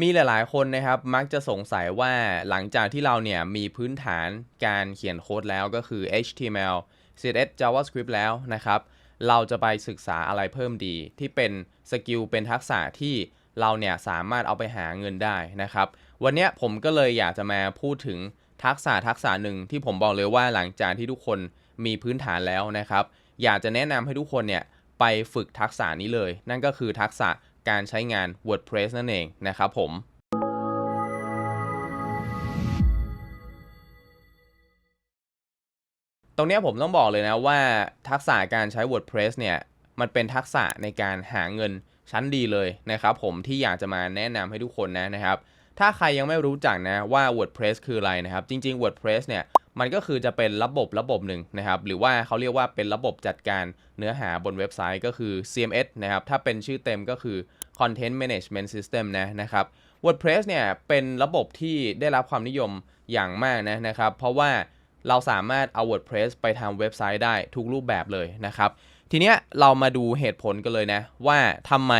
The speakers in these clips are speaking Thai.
มีหลาย ๆ คนนะครับมักจะสงสัยว่าหลังจากที่เราเนี่ยมีพื้นฐานการเขียนโค้ดแล้วก็คือ HTML CSS JavaScript แล้วนะครับ เราจะไปศึกษาอะไรเพิ่มดี ที่เป็นสกิลเป็นทักษะที่เราเนี่ยสามารถเอาไปหาเงินได้นะครับ วันนี้ผมก็เลยอยากจะมาพูดถึงทักษะทักษะหนึ่งที่ผมบอกเลยว่าหลังจากที่ทุกคนมีพื้นฐานแล้วนะครับ อยากจะแนะนำให้ทุกคนเนี่ยไปฝึกทักษะนี้เลย นั่นก็คือทักษะ การใช้งาน WordPress นั่นเองนะครับผมตรงนี้ผมต้องบอกเลยนะว่าทักษะการใช้ WordPress เนี่ยมันเป็นทักษะในการหาเงินชั้นดีเลยนะครับผมที่อยากจะมาแนะนำให้ทุกคนนะนะครับ ถ้าใครยังไม่รู้จักนะว่า WordPress คืออะไรนะครับ จริง ๆ WordPress เนี่ยมันก็คือจะเป็นระบบระบบหนึ่งนะครับ หรือว่าเขาเรียกว่าเป็นระบบจัดการเนื้อหาบนเว็บไซต์ก็คือ CMS นะครับ ถ้าเป็นชื่อเต็มก็คือ Content Management System นะนะครับ WordPress เนี่ยเป็นระบบที่ได้รับความนิยมอย่างมากนะนะครับ เพราะว่าเราสามารถเอา WordPress ไปทำเว็บไซต์ได้ทุกรูปแบบเลยนะครับ ทีเนี้ยเรามาดูเหตุผลกันเลยนะ ว่าทำไม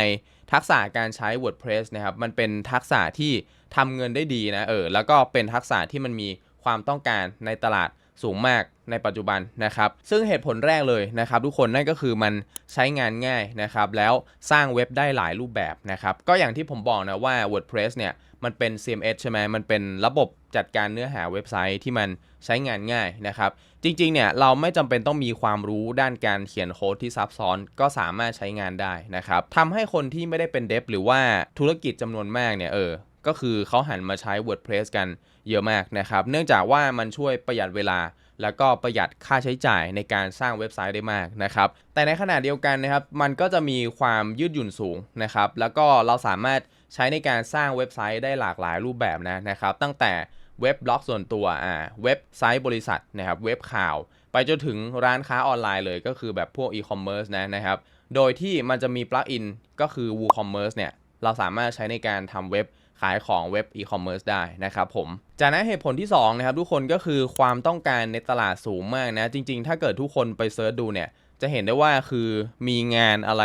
ทักษะการใช้ WordPress นะครับ มันเป็นทักษะที่ทำเงินได้ดีนะเออแล้วก็เป็นทักษะที่มันมีความต้องการในตลาด สูงมากในปัจจุบันนะครับ ซึ่งเหตุผลแรกเลยนะครับ ทุกคนนั่นก็คือมันใช้งานง่ายนะครับ แล้วสร้างเว็บได้หลายรูปแบบนะครับ ก็อย่างที่ผมบอกนะว่า WordPress เนี่ยมันเป็น CMS ใช่ไหมมันเป็นระบบจัดการเนื้อหาเว็บไซต์ที่มันใช้งานง่ายนะครับ จริงๆเนี่ยเราไม่จำเป็นต้องมีความรู้ด้านการเขียนโค้ดที่ซับซ้อนก็สามารถใช้งานได้นะครับทำให้คนที่ไม่ได้เป็นเดฟหรือว่าธุรกิจจำนวนมากเนี่ยเออ ก็คือเขาหันมาใช้ WordPress กันเยอะมากนะครับ เนื่องจากว่ามันช่วยประหยัดเวลา แล้วก็ประหยัดค่าใช้จ่ายในการสร้างเว็บไซต์ได้มากนะครับ แต่ในขณะเดียวกันนะครับ มันก็จะมีความยืดหยุ่นสูงนะครับ แล้วก็เราสามารถใช้ในการสร้างเว็บไซต์ได้หลากหลายรูปแบบนะนะครับ ตั้งแต่เว็บบล็อกส่วนตัวอ่าเว็บไซต์บริษัทนะครับ เว็บข่าว ไปจนถึงร้านค้าออนไลน์เลยก็คือแบบพวกอีคอมเมิร์ซนะนะครับ โดยที่มันจะมีปลั๊กอินก็คือ WooCommerce เนี่ย เราสามารถใช้ในการทำเว็บขายของเว็บอีคอมเมิร์ซได้นะครับผม จากนั้นเหตุผลที่2นะครับทุกคนก็คือความต้องการในตลาดสูงมากนะ จริง ๆ ถ้าเกิดทุกคนไปเซิร์ชดูเนี่ย จะเห็นได้ว่าคือมีงานอะไร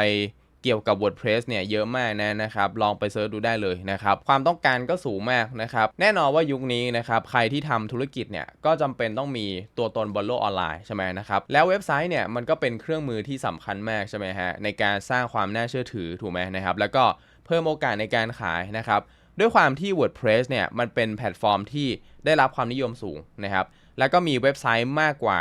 เกี่ยวกับ WordPress เนี่ยเยอะมากนะนะครับ ลองไปเซิร์ชดูได้เลยนะครับ ความต้องการก็สูงมากนะครับ แน่นอนว่ายุคนี้นะครับใครที่ทำธุรกิจเนี่ยก็จำเป็นต้องมีตัวตนบนโลกออนไลน์ใช่ไหมนะครับแล้วเว็บไซต์เนี่ยมันก็เป็นเครื่องมือที่สำคัญมากใช่ไหมฮะในการสร้างความน่าเชื่อถือถูกไหมนะครับ แล้วก็เพิ่มโอกาสในการขายนะครับด้วยความที่ WordPress เนี่ยมันเป็นแพลตฟอร์มที่ได้รับความนิยมสูงนะครับแล้วก็มีเว็บไซต์มากกว่า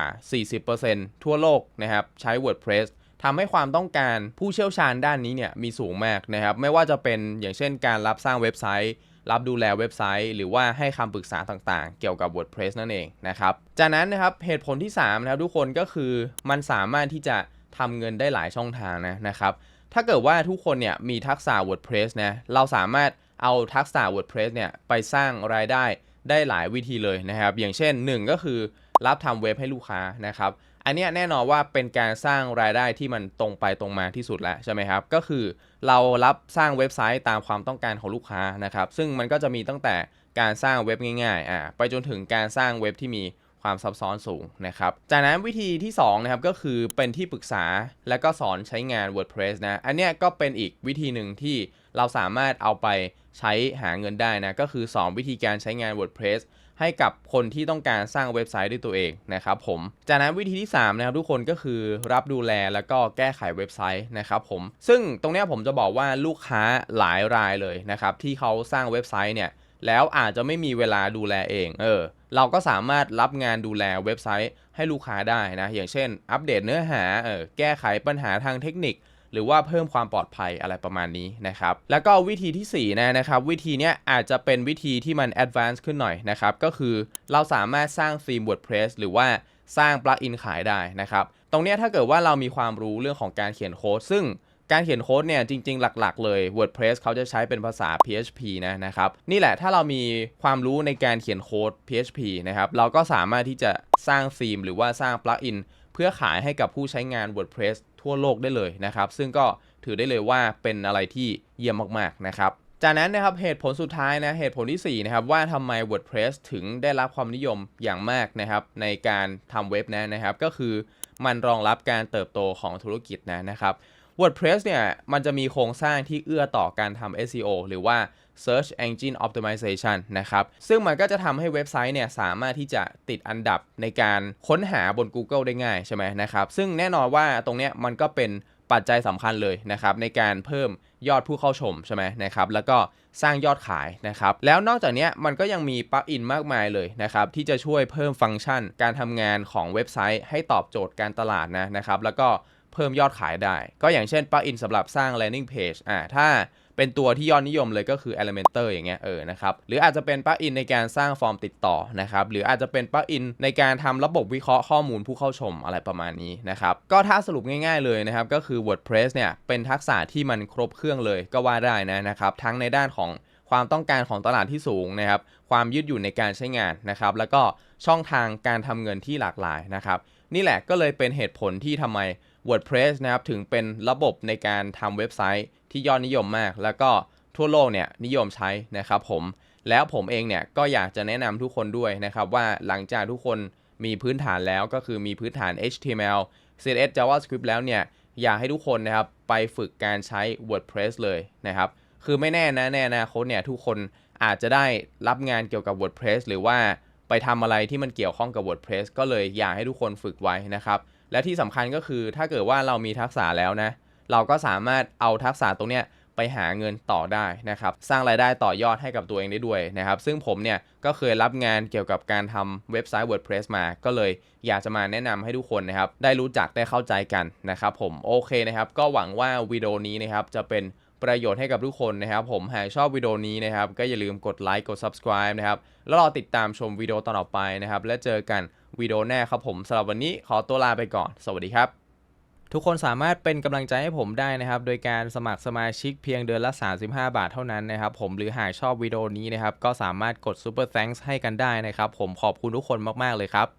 40%ทั่วโลกนะครับใช้ WordPress ทำให้ความต้องการผู้เชี่ยวชาญด้านนี้เนี่ยมีสูงมากนะครับ ไม่ว่าจะเป็นอย่างเช่นการรับสร้างเว็บไซต์รับดูแลเว็บไซต์ หรือว่าให้คำปรึกษาต่างๆ เกี่ยวกับ WordPress นั่นเองนะครับ จากนั้นนะครับเหตุผลที่3นะครับทุกคนก็คือมันสามารถที่จะทำเงินได้หลายช่องทางนะนะครับ ถ้าเกิดว่าทุกคนเนี่ยมีทักษะ WordPress นะเราสามารถเอาทักษะ WordPress เนี่ยไปสร้างรายได้ได้หลายวิธีเลยนะครับ อย่างเช่น 1 ก็คือรับทำเว็บให้ลูกค้านะครับ อันนี้แน่นอนว่าเป็นการสร้างรายได้ที่มันตรงไปตรงมาที่สุดแล้วใช่ไหมครับ ก็คือเรารับสร้างเว็บไซต์ตามความต้องการของลูกค้านะครับ ซึ่งมันก็จะมีตั้งแต่การสร้างเว็บง่ายๆอ่าไปจนถึงการสร้างเว็บที่มีความซับซ้อนสูงนะครับ จากนั้นวิธีที่2นะครับก็คือเป็นที่ปรึกษาและก็สอนใช้งาน WordPress นะ อันนี้ก็เป็นอีกวิธีหนึ่งที่ เราสามารถเอาไปใช้หาเงินได้นะก็คือสอนวิธีการใช้งาน WordPress ให้กับคนที่ต้องการสร้างเว็บไซต์ด้วยตัวเองนะครับผมจากนั้นวิธีที่ 3 นะครับทุกคนก็คือรับดูแลแล้วก็แก้ไขเว็บไซต์นะครับผมซึ่งตรงนี้ผมจะบอกว่าลูกค้าหลายรายเลยนะครับที่เขาสร้างเว็บไซต์เนี่ยแล้วอาจจะไม่มีเวลาดูแลเองเออเราก็สามารถรับงานดูแลเว็บไซต์ให้ลูกค้าได้นะอย่างเช่น อัปเดตเนื้อหาเออแก้ไขปัญหาทางเทคนิค หรือว่าเพิ่มความปลอดภัยอะไรประมาณนี้นะครับ แล้วก็วิธีที่ 4 นะนะครับ วิธีนี้อาจจะเป็นวิธีที่มัน advanced ขึ้นหน่อยนะครับ ก็คือเราสามารถสร้างธีม WordPress หรือว่าสร้างปลั๊กอินขายได้นะครับ ตรงนี้ถ้าเกิดว่าเรามีความรู้เรื่องของการเขียนโค้ด ซึ่งการเขียนโค้ดเนี่ยจริง ๆ หลัก ๆ เลย WordPress เขาจะใช้เป็นภาษา PHP นะนะครับ นี่แหละถ้าเรามีความรู้ในการเขียนโค้ด PHP นะครับ เราก็สามารถที่จะสร้างธีม หรือว่าสร้างปลั๊กอิน พื่อขายให้กับผู้ใช้งาน WordPress ทั่วโลกได้เลยนะครับ ซึ่งก็ถือได้เลยว่าเป็นอะไรที่เยี่ยมมากๆนะครับจากนั้นนะครับเหตุผลสุดท้ายนะเหตุผลที่4นะครับว่าทำไม WordPress ถึงได้รับความนิยมอย่างมากนะครับในการทำเว็บนะนะครับ ก็คือมันรองรับการเติบโตของธุรกิจนะนะครับ WordPress เนี่ยมันจะมีโครงสร้างที่เอื้อต่อการทำ SEO หรือว่า Search Engine Optimization นะครับ ซึ่งมันก็จะทำให้เว็บไซต์เนี่ยสามารถที่จะติดอันดับในการค้นหาบน Google ได้ง่ายใช่ไหมนะครับ ซึ่งแน่นอนว่าตรงเนี้ยมันก็เป็นปัจจัยสำคัญเลยนะครับในการเพิ่มยอดผู้เข้าชมใช่ไหมนะครับแล้วก็สร้างยอดขายนะครับแล้วนอกจากนี้มันก็ยังมีปลั๊กอินมากมายเลยนะครับที่จะช่วยเพิ่มฟังก์ชัน การทำงานของเว็บไซต์ให้ตอบโจทย์การตลาดนะนะครับแล้วก็เพิ่มยอดขายได้ ก็อย่างเช่นปลั๊กอินสำหรับสร้าง landing page อ่าถ้า เป็นตัวที่ยอดนิยมเลยก็คือ Elementor อย่างเงี้ยเออนะครับหรืออาจจะเป็นปลั๊กอินในการสร้างฟอร์มติดต่อนะครับหรืออาจจะเป็นปลั๊กอินในการทำระบบวิเคราะห์ข้อมูลผู้เข้าชมอะไรประมาณนี้นะครับก็ถ้าสรุปง่ายๆเลยนะครับก็คือ WordPress เนี่ยเป็นทักษะที่มันครบเครื่องเลยก็ว่าได้นะนะครับทั้งในด้านของความต้องการของตลาดที่สูงนะครับความยืดหยุ่นในการใช้งานนะครับแล้วก็ช่องทางการทำเงินที่หลากหลายนะครับนี่แหละก็เลยเป็นเหตุผลที่ทำไม WordPress นะครับถึงเป็นระบบในการทำเว็บไซต์ ที่ยอดนิยมมาก แล้วก็ทั่วโลกเนี่ยนิยมใช้นะครับผมแล้วผมเองเนี่ยก็อยากจะแนะนำทุกคนด้วยนะครับว่าหลังจากทุกคนมีพื้นฐานแล้วก็คือมีพื้นฐาน HTML CSS JavaScript แล้วเนี่ยอยากให้ทุกคนนะครับไปฝึกการใช้ WordPress เลยนะครับคือไม่แน่นะแน่นะคนเนี่ยทุกคนอาจจะได้รับงานเกี่ยวกับ WordPress หรือว่าไปทำอะไรที่มันเกี่ยวข้องกับ WordPress ก็เลยอยากให้ทุกคนฝึกไว้นะครับ และที่สำคัญก็คือถ้าเกิดว่าเรามีทักษะแล้วนะ เราก็สามารถเอาทักษะตรงเนี้ยไปหาเงินต่อได้นะครับ สร้างรายได้ต่อยอดให้กับตัวเองได้ด้วยนะครับ ซึ่งผมเนี่ยก็เคยรับงานเกี่ยวกับการทำเว็บไซต์ WordPress มา ก็เลยอยากจะมาแนะนำให้ทุกคนนะครับ ได้รู้จักได้เข้าใจกันนะครับผม โอเคนะครับ ก็หวังว่าวิดีโอนี้นะครับจะเป็นประโยชน์ให้กับทุกคนนะครับ ผมหากชอบวิดีโอนี้นะครับ ก็อย่าลืมกดไลค์กด subscribe นะครับ แล้วรอติดตามชมวิดีโอต่อไปนะครับ และเจอกันวิดีโอหน้าครับผมสำหรับวันนี้ขอตัวลาไปก่อน สวัสดีครับ ทุกคนสามารถเป็นกำลังใจให้ผมได้นะครับ โดยการสมัครสมาชิกเพียงเดือนละ 35 บาทเท่านั้นนะครับ ผมหรือหากชอบวิดีโอนี้นะครับ ก็สามารถกด Super Thanks ให้กันได้นะครับ ผมขอบคุณทุกคนมาก ๆ เลยครับ